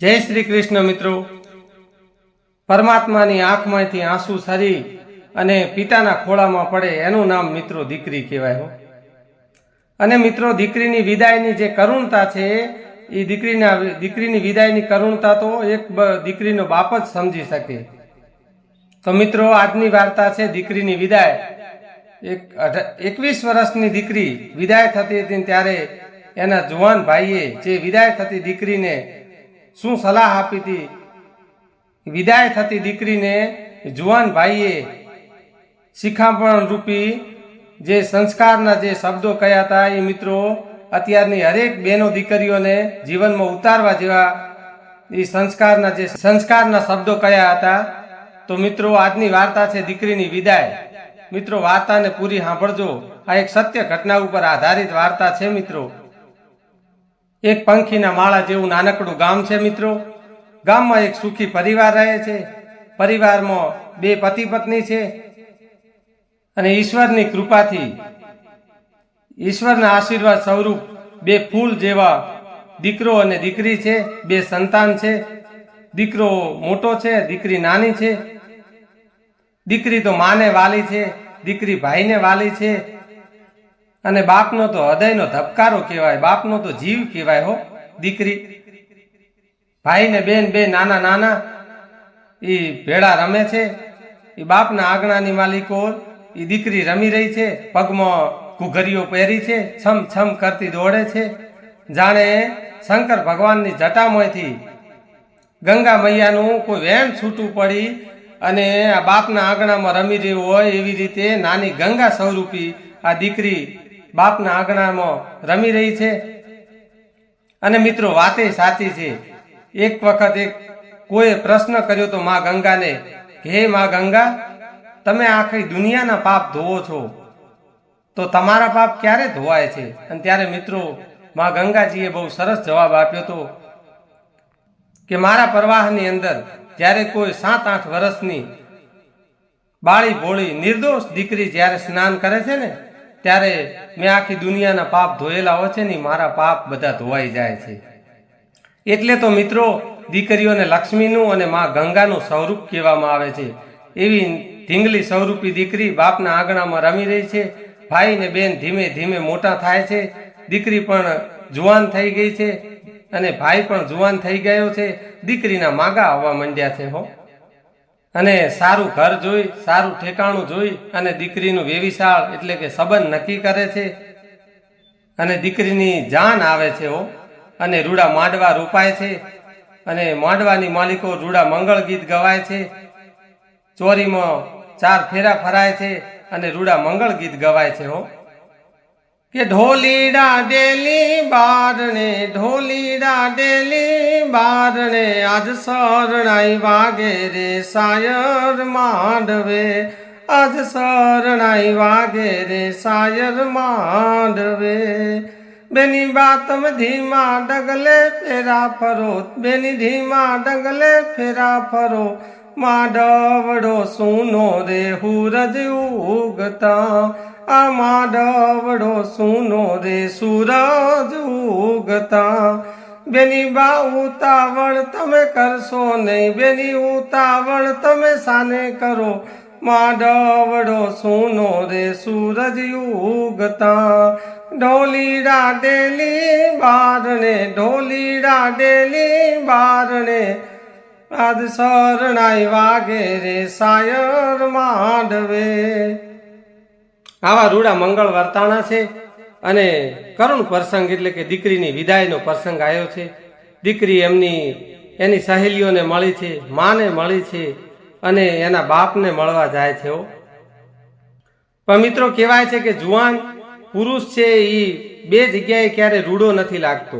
જય શ્રી કૃષ્ણ મિત્રો. પરમાત્માની આંખમાંથી આંસુ સરી અને પિતાના ખોળામાં પડે એનું નામ મિત્રો દીકરી કહેવાય હો. અને મિત્રો, દીકરીની વિદાયની જે કરુણતા છે એ દીકરીના દીકરીની વિદાયની કરુણતા તો એક દીકરીનો બાપ જ સમજી શકે. તો મિત્રો, આજની વાર્તા છે દીકરીની વિદાય. એક એકવીસ વર્ષની દીકરી વિદાય થતી હતી ત્યારે એના જુવાન ભાઈએ જે વિદાય થતી દીકરીને શું સલાહ આપી હતી? વિદાય થતી દીકરીને જુવાન ભાઈએ શિખામણ રૂપી જે સંસ્કારના જે શબ્દો કયા હતા એ મિત્રો અત્યારની હરેક બેનો દીકરીઓને જીવનમાં ઉતારવા જેવા એ સંસ્કારના જે સંસ્કારના શબ્દો કયા હતા? તો મિત્રો, આજની વાર્તા છે દીકરીની વિદાય. મિત્રો, વાર્તાને પૂરી સાંભળજો. આ એક સત્ય ઘટના ઉપર આધારિત વાર્તા છે મિત્રો. એક પંખીના માળા જેવું નાનકડું ગામ છે મિત્રો. ગામમાં એક સુખી પરિવાર રહે છે. પરિવારમાં બે પતિ પત્ની છે. અને ઈશ્વરની કૃપાથી ઈશ્વરના આશીર્વાદ સ્વરૂપ બે ફૂલ જેવા દીકરો અને દીકરી છે. બે સંતાન છે. દીકરો મોટો છે, દીકરી નાની છે. દીકરી તો માને વાલી છે. દીકરી ભાઈને વાલી છે. અને બાપનો તો હૃદયનો ધબકારો કહેવાય, બાપનો તો જીવ કહેવાય હો, દીકરી. ભાઈ ને બેન બે નાના નાના એ ભેળા રમે છે. એ બાપના આંગણાની માલિકો એ દીકરી રમી રહી છે, પગમાં ઘૂઘરીઓ પહેરી છે છમ છમ કરતી દોડે છે. જાણે શંકર ભગવાનની જટામાંથી ગંગા મૈયાનું કોઈ વેણ છૂટું પડી અને આ બાપના આંગણામાં રમી રહ્યું હોય એવી રીતે નાની ગંગા સ્વરૂપી આ દીકરી બાપના આંગણામાં રમી રહી છે. અને મિત્રો, વાતે સાચી છે. એક વખત એક કોઈએ પ્રશ્ન કર્યો તો માં ગંગાને, હે માં ગંગા, તમે આખી દુનિયાના પાપ ધોવો છો. તો તમારા પાપ ક્યારે ધોવાય છે? અને ત્યારે મિત્રો, માં ગંગાજીએ બહુ સરસ જવાબ આપ્યો હતો કે, મારા પ્રવાહની અંદર જ્યારે કોઈ સાત, આઠ વર્ષની બાળી ભોળી નિર્દોષ દીકરી જ્યારે સ્નાન કરે છે ને ત્યારે મેં આખી દુનિયાના પાપ ધોયેલા હોય છે ને મારા પાપ બધા ધોવાઈ જાય છે. એટલે તો મિત્રો દીકરીઓને લક્ષ્મીનું અને મા ગંગાનું સ્વરૂપ કહેવામાં આવે છે. એવી ઢીંગલી સ્વરૂપી દીકરી બાપના આંગણામાં રમી રહી છે. ભાઈ ને બેન ધીમે ધીમે મોટા થાય છે. દીકરી પણ જુવાન થઈ ગઈ છે અને ભાઈ પણ જુવાન થઈ ગયો છે. દીકરીના માગા આવવા માંડ્યા છે હો. અને સારું ઘર જોઈ, સારું ઠેકાણું જોઈ અને દીકરીનું વેવિશાળ એટલે કે સંબંધ નક્કી કરે છે. અને દીકરીની જાન આવે છે હો. અને રૂડા માંડવા રોપાય છે. અને માંડવાની માલિકો રૂડા મંગળ ગીત ગવાય છે. ચોરીમાં ચાર ફેરા ફરાય છે અને રૂડા મંગળ ગીત ગવાય છે હો. કે ઢોલીડા ડેલી બારણે ઢોલીડા ડેલી બારણે, આજ શરણાઈ વાગે રે સાયર માંડવે. આજ શરણાઈ વાગે રે સાયર માંડવે. બેની બાતમ ધીમા ડગલે ફેરા ફરો, બેની ધીમા ડગલે ફેરા ફરો. માડવડો સુનો રે હુરજ ઉગતા. આ માડવડો સુનો રે સૂરજ ઉગતા. બેની બા ઉતાવળ તમે કરશો નહીં, બેની ઉતાવળ તમે સાને કરો. માડવડો સુનો રે સૂરજ ઉગતા. ઢોલીડા ડેલી બારણે, ઢોલીડા ડેલી બારણે. આજ શરણાઈ વાગે રે સાયર માંડવે. આવા રૂડા મંગળ વર્તાણા છે અને કરુણ પ્રસંગ એટલે કે દીકરીની વિદાયનો પ્રસંગ આવ્યો છે. દીકરી એમની, એની સહેલીઓને મળી છે, માને મળી છે અને એના બાપને મળવા જાય છે પણ મિત્રો કહેવાય છે કે જુવાન, પુરુષ છે એ બે જગ્યાએ ક્યારે રૂડો નથી લાગતો.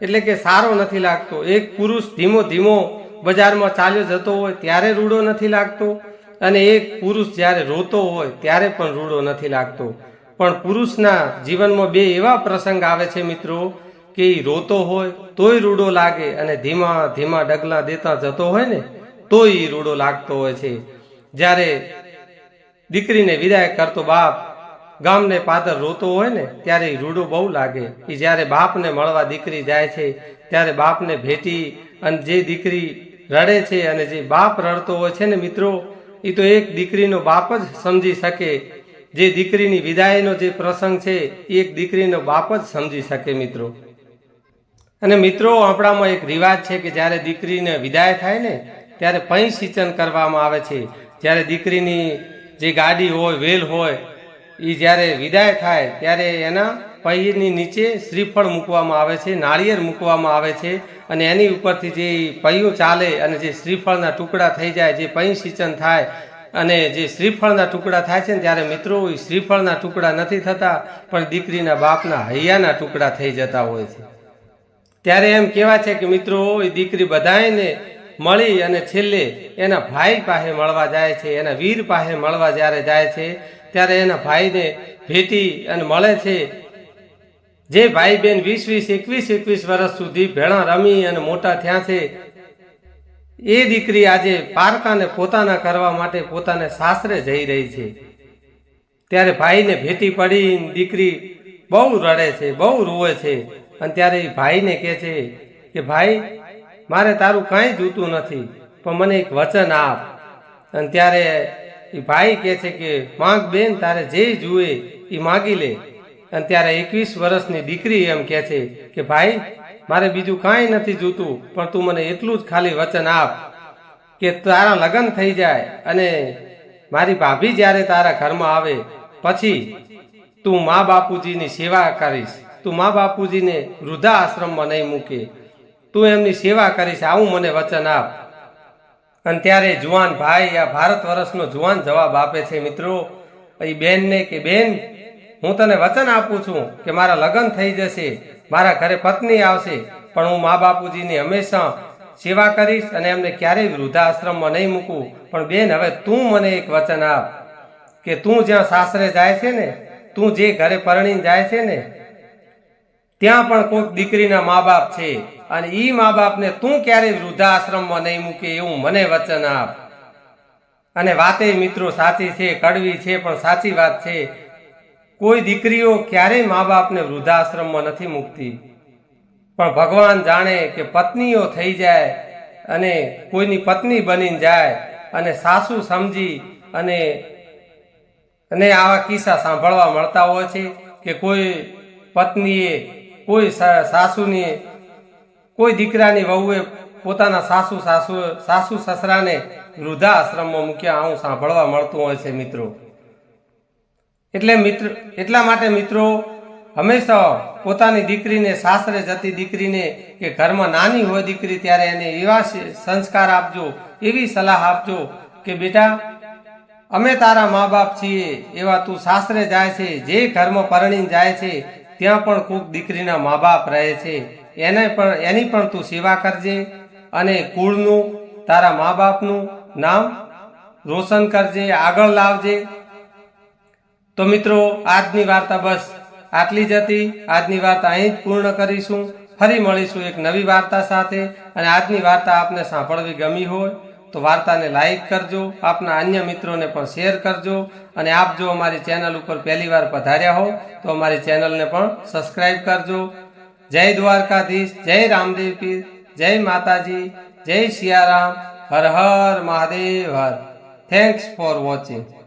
એટલે કે સારો નથી લાગતો. એક પુરુષ ધીમો ધીમો બજારમાં ચાલ્યો જતો હોય ત્યારે રૂડો નથી લાગતો. અને એક પુરુષ જ્યારે રોતો હોય, ત્યારે પણ રૂડો નથી લાગતો. પણ પુરુષના જીવનમાં બે એવા પ્રસંગ આવે છે મિત્રો, કે એ રોતો હોય, તોય રૂડો લાગે અને ધીમા ધીમા ડગલા દેતા જતો હોય ને, તોય એ રૂડો લાગતો હોય છે. જ્યારે દીકરીને વિદાય કરતો બાપ ગામને પાદર રોતો હોય ને, ત્યારે એ રૂડો બહુ લાગે. એ જ્યારે બાપને મળવા દીકરી જાય છે, ત્યારે બાપને ભેટી અને જે દીકરી રડે છે અને જે બાપ રડતો હોય છે ને મિત્રો એ તો એક દીકરીનો બાપ જ સમજી શકે. જે દીકરીની વિદાયનો જે પ્રસંગ છે એ એક દીકરીનો બાપ જ સમજી શકે મિત્રો. અને મિત્રો, આપણામાં એક રિવાજ છે કે જ્યારે દીકરીને વિદાય થાય ને, ત્યારે પૈ સિંચન કરવામાં આવે છે. જ્યારે દીકરીની જે ગાડી હોય, વેલ હોય એ જ્યારે વિદાય થાય, ત્યારે એના પૈની નીચે શ્રીફળ મૂકવામાં આવે છે, નાળિયેર મૂકવામાં આવે છે અને એની ઉપરથી જે પૈયું ચાલે અને જે શ્રીફળના ટુકડા થઈ જાય, જે પૈ સિંચન થાય અને જે શ્રીફળના ટુકડા થાય છે ને ત્યારે મિત્રો એ શ્રીફળના ટુકડા નથી થતા, પણ દીકરીના બાપના હૈયાના ટુકડા થઈ જતા હોય છે. ત્યારે એમ કહેવાય છે કે મિત્રો એ દીકરી બધાને મળી અને છેલ્લે એના ભાઈ પાસે મળવા જાય છે, એના વીર પાસે મળવા જ્યારે જાય છે, ત્યારે એના ભાઈને ભેટી અને મળે છે જે ભાઈ બેન વીસ વીસ એકવીસ એકવીસ વર્ષ સુધી ભેળા રમી અને મોટા થયા છે, એ દીકરી આજે પારકાને પોતાના કરવા માટે પોતાને સાસરે જઈ રહી છે. ત્યારે ભાઈને ભેટી પડી દીકરી બહુ રડે છે, બહુ રોવે છે અને ત્યારે એ ભાઈને કહે છે કે, ભાઈ, મારે તારું કાંઈ જોતું નથી, પણ મને એક વચન આપ. અને ત્યારે એ ભાઈ કહે છે કે, માગ બેન, તારે જે જુએ એ માગી લે. અને ત્યારે એકવીસ વર્ષની દીકરી એમ કહે છે કે, ભાઈ, મારે બીજું કાંઈ નથી જોતું, પણ તું મને એટલું જ ખાલી વચન આપ કે તારા લગ્ન થઈ જાય અને મારી ભાભી જ્યારે તારા ઘરમાં આવે, પછી તું મા બાપુજીની સેવા કરીશ. તું મા બાપુજીને વૃદ્ધા આશ્રમમાં નહીં મૂકે. તું એમની સેવા કરીશ, આવું મને વચન આપ. અને ત્યારે જુવાન ભાઈ આ ભારત વર્ષનો જુવાન જવાબ આપે છે, મિત્રો, એ બેનને કે બેન હું તને વચન આપું છું કે મારા લગ્ન થઈ જશે, મારા ઘરે પત્ની આવશે, પણ હું મા બાપુજીની હંમેશા સેવા કરીશ અને એમને ક્યારેય વૃદ્ધાશ્રમમાં નહીં મૂકું. પણ બેન, હવે તું મને એક વચન આપ કે તું જ્યાં સાસરે જાય છે ને, તું જે ઘરે પરણીને જાય છે ને, ત્યાં પણ કોઈક દીકરીના મા બાપ છે અને ઈ મા બાપને તું ક્યારેય વૃદ્ધાશ્રમમાં નહીં મૂકે એવું મને વચન આપ. અને વાતે મિત્રો સાચી છે, કડવી છે, પણ સાચી વાત છે. કોઈ દીકરીઓ ક્યારેય મા બાપને વૃદ્ધાશ્રમમાં નથી મૂકતી. પણ ભગવાન જાણે કે પત્નીઓ થઈ જાય અને કોઈની પત્ની બની જાય અને સાસુ સમજી અને અને આવા કિસ્સા સાંભળવા મળતા હોય છે કે કોઈ પત્નીએ, કોઈ સાસુની, કોઈ દીકરાની વહુએ પોતાના સાસુ સાસુ સાસુ સસરાને વૃદ્ધાશ્રમમાં મૂક્યા, આવું સાંભળવા મળતું હોય છે મિત્રો. એટલે મિત્ર, એટલા માટે મિત્રો, હંમેશા પોતાની દીકરીને સાસરે જતી દીકરીને કે ઘરમાં નાની હોય દીકરી ત્યારે એને એવા સંસ્કાર આપજો, એવી સલાહ આપજો કે બેટા, અમે તારા મા બાપ છીએ, એવા તું સાસરે જાય છે, જે ઘરમાં પરણીને જાય છે, ત્યાં પણ કોક દીકરીના મા બાપ રહે છે. એને પણ, એની પણ તું સેવા કરજે અને કુળનું, તારા મા બાપનું નામ રોશન કરજે, આગળ લાવજે. તો મિત્રો, આજની વાર્તા બસ આટલી જ હતી. આજની વાર્તા અહીં જ પૂર્ણ કરીશું. ફરી મળીશું એક નવી વાર્તા સાથે. અને આજની વાર્તા આપને સાંભળવી ગમી હોય તો વાર્તાને લાઈક કરજો, આપના અન્ય મિત્રોને પણ શેર કરજો. અને આપ જો અમારી ચેનલ ઉપર પહેલી વાર પધાર્યા હો, તો અમારી ચેનલને પણ સબસ્ક્રાઈબ કરજો. જય દ્વારકાધીશ, જય રામદેવ પીર, જય માતાજી, જય Siyaram Har Har Mahadev, Har. Thanks for watching